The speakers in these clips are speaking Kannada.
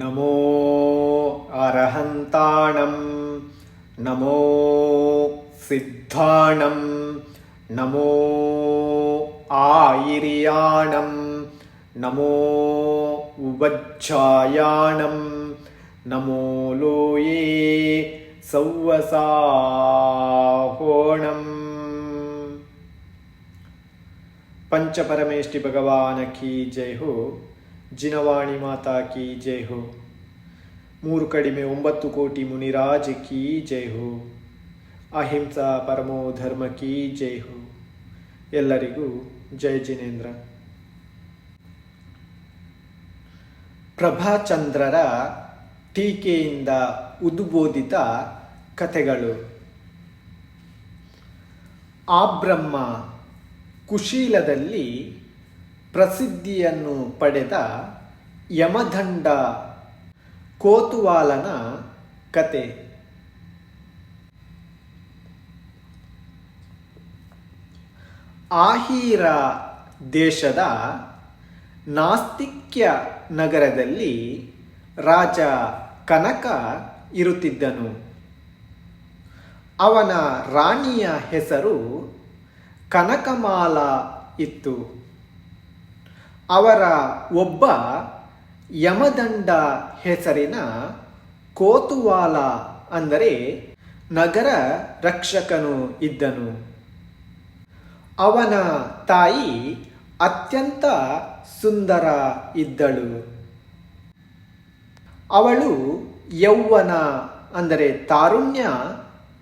नमो अरहन्ताणं नमो सिद्धाणं नमो आयिर्याणं नमो उवज्झायाणं नमो लोये सौवसाहोणम् पंचपरमेष्टि भगवान की जय हो ಜಿನವಾಣಿ ಮಾತಾ ಕಿ ಜೈ ಹೋ. ಮೂರು ಕಡಿಮೆ ಒಂಬತ್ತು ಕೋಟಿ ಮುನಿರಾಜ್ ಕಿ ಜೈ ಹೋ. ಅಹಿಂಸಾ ಪರಮೋ ಧರ್ಮ ಕಿ ಜೈ ಹೋ. ಎಲ್ಲರಿಗೂ ಜೈ ಜಿನೇಂದ್ರ. ಪ್ರಭಾಚಂದ್ರರ ಟೀಕೆಯಿಂದ ಉದ್ಬೋಧಿತ ಕಥೆಗಳು. ಆ ಬ್ರಹ್ಮ ಕುಶೀಲದಲ್ಲಿ ಪ್ರಸಿದ್ಧಿಯನ್ನು ಪಡೆದ ಯಮದಂಡ ಕೋತುವಾಲನ ಕತೆ. ಆಹೀರ ದೇಶದ ನಾಸ್ತಿಕ್ಯ ನಗರದಲ್ಲಿ ರಾಜ ಕನಕ ಇರುತ್ತಿದ್ದನು. ಅವನ ರಾಣಿಯ ಹೆಸರು ಕನಕಮಾಲ ಇತ್ತು. ಅವರ ಒಬ್ಬ ಯಮದಂಡ ಹೆಸರಿನ ಕೋತುವಾಲ ಅಂದರೆ ನಗರ ರಕ್ಷಕನು ಇದ್ದನು. ಅವನ ತಾಯಿ ಅತ್ಯಂತ ಸುಂದರ ಇದ್ದಳು. ಅವಳು ಯೌವನ ಅಂದರೆ ತಾರುಣ್ಯ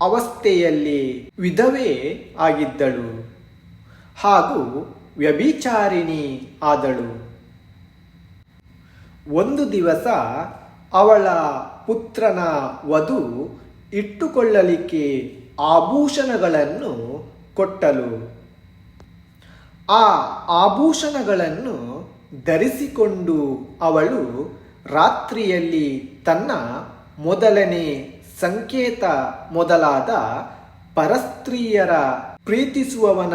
ಅವಸ್ಥೆಯಲ್ಲಿ ವಿಧವೆ ಆಗಿದ್ದಳು. ಹಾಗೂ ವ್ಯಭಿಚಾರಿಣಿ ಆದಳು. ಒಂದು ದಿವಸ ಅವಳ ಪುತ್ರನ ವಧು ಇಟ್ಟುಕೊಳ್ಳಲಿಕ್ಕೆ ಆಭೂಷಣಗಳನ್ನು ಕೊಟ್ಟಳು. ಆ ಆಭೂಷಣಗಳನ್ನು ಧರಿಸಿಕೊಂಡು ಅವಳು ರಾತ್ರಿಯಲ್ಲಿ ತನ್ನ ಮೊದಲನೇ ಸಂಕೇತ ಮೊದಲಾದ ಪರಸ್ತ್ರೀಯರ ಪ್ರೀತಿಸುವವನ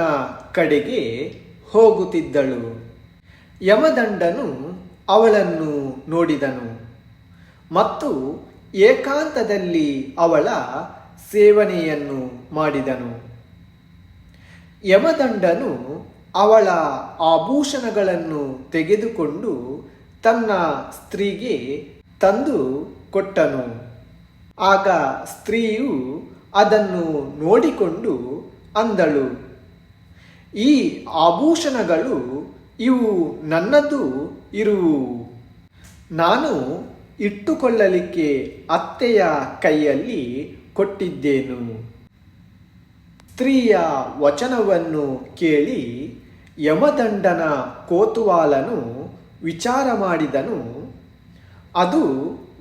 ಕಡೆಗೆ ಹೋಗುತ್ತಿದ್ದಳು. ಯಮದಂಡನು ಅವಳನ್ನು ನೋಡಿದನು. ಮತ್ತು ಏಕಾಂತದಲ್ಲಿ ಅವಳ ಸೇವನೆಯನ್ನು ಮಾಡಿದನು. ಯಮದಂಡನು ಅವಳ ಆಭೂಷಣಗಳನ್ನು ತೆಗೆದುಕೊಂಡು ತನ್ನ ಸ್ತ್ರೀಗೆ ತಂದು ಕೊಟ್ಟನು. ಆಗ ಸ್ತ್ರೀಯು ಅದನ್ನು ನೋಡಿಕೊಂಡು ಅಂದಳು. ಈ ಆಭೂಷಣಗಳು ಇವು ನನ್ನದು ಇರುವು ನಾನು ಇಟ್ಟುಕೊಳ್ಳಲಿಕ್ಕೆ ಅತ್ತೆಯ ಕೈಯಲ್ಲಿ ಕೊಟ್ಟಿದ್ದೇನು? ಸ್ತ್ರೀಯ ವಚನವನ್ನು ಕೇಳಿ ಯಮದಂಡನ ಕೋತುವಾಲನು ವಿಚಾರ ಮಾಡಿದನು, ಅದು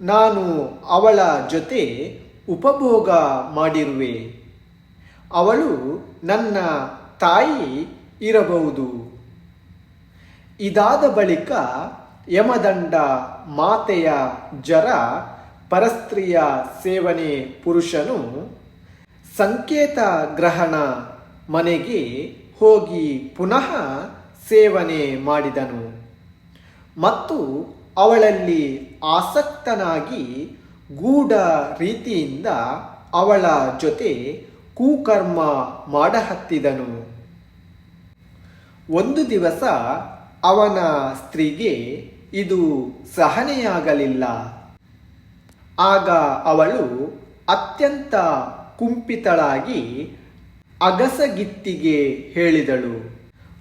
ನಾನು ಅವಳ ಜೊತೆ ಉಪಭೋಗ ಮಾಡಿರುವೆ. ಅವಳು ನನ್ನ ತಾಯಿ ಇರಬಹುದು. ಇದಾದ ಬಳಿಕ ಯಮದಂಡ ಮಾತೆಯ ಜರ ಪರಸ್ತ್ರೀಯ ಸೇವನೆ ಪುರುಷನು ಸಂಕೇತ ಗ್ರಹಣ ಮನೆಗೆ ಹೋಗಿ ಪುನಃ ಸೇವನೆ ಮಾಡಿದನು. ಮತ್ತು ಅವಳಲ್ಲಿ ಆಸಕ್ತನಾಗಿ ಗೂಢ ರೀತಿಯಿಂದ ಅವಳ ಜೊತೆ ಕುಕರ್ಮ ಮಾಡಹತ್ತಿದನು. ಒಂದು ದಿವಸ ಅವನ ಸ್ತ್ರೀಗೆ ಇದು ಸಹನೆಯಾಗಲಿಲ್ಲ. ಆಗ ಅವಳು ಅತ್ಯಂತ ಕುಂಪಿತಳಾಗಿ ಅಗಸಗಿತ್ತಿಗೆ ಹೇಳಿದಳು.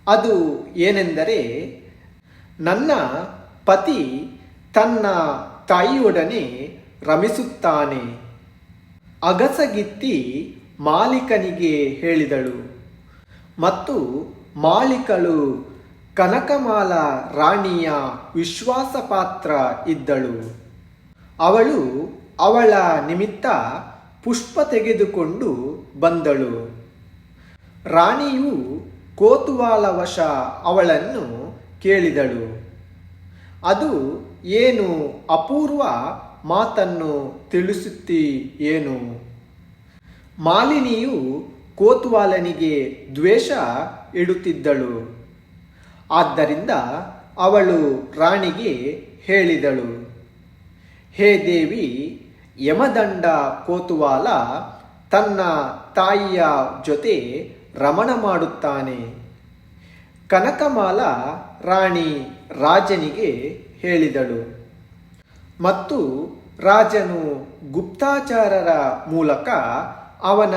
ಅದು ಏನೆಂದರೆ, ನನ್ನ ಪತಿ ತನ್ನ ತಾಯಿಯೊಡನೆ ರಮಿಸುತ್ತಾನೆ. ಅಗಸಗಿತ್ತಿ ಮಾಲೀಕನಿಗೆ ಹೇಳಿದಳು. ಮತ್ತು ಮಾಲಿಕಳು ಕನಕಮಾಲ ರಾಣಿಯ ವಿಶ್ವಾಸಪಾತ್ರ ಇದ್ದಳು. ಅವಳು ಅವಳ ನಿಮಿತ್ತ ಪುಷ್ಪ ತೆಗೆದುಕೊಂಡು ಬಂದಳು. ರಾಣಿಯು ಕೋತುವಾಲವಶ ಅವಳನ್ನು ಕೇಳಿದಳು. ಅದು ಏನು ಅಪೂರ್ವ ಮಾತನ್ನು ತಿಳಿಸುತ್ತಿ ಏನು? ಮಾಲಿನಿಯು ಕೋತ್ವಾಲನಿಗೆ ದ್ವೇಷ ಇಡುತ್ತಿದ್ದಳು. ಆದ್ದರಿಂದ ಅವಳು ರಾಣಿಗೆ ಹೇಳಿದಳು, ಹೇ ದೇವಿ, ಯಮದಂಡ ಕೋತುವಾಲ ತನ್ನ ತಾಯಿಯ ಜೊತೆ ರಮಣ ಮಾಡುತ್ತಾನೆ. ಕನಕಮಾಲ ರಾಣಿ ರಾಜನಿಗೆ ಹೇಳಿದಳು. ಮತ್ತು ರಾಜನು ಗುಪ್ತಾಚಾರರ ಮೂಲಕ ಅವನ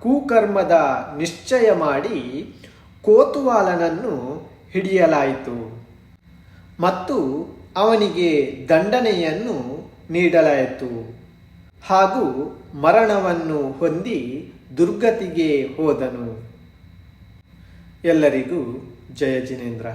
ಕೂಕರ್ಮದ ನಿಶ್ಚಯ ಮಾಡಿ ಕೋತುವಾಲನನ್ನು ಹಿಡಿಯಲಾಯಿತು. ಮತ್ತು ಅವನಿಗೆ ದಂಡನೆಯನ್ನು ನೀಡಲಾಯಿತು. ಹಾಗೂ ಮರಣವನ್ನು ಹೊಂದಿ ದುರ್ಗತಿಗೆ ಹೋದನು. ಎಲ್ಲರಿಗೂ ಜಯ ಜಿನೇಂದ್ರ.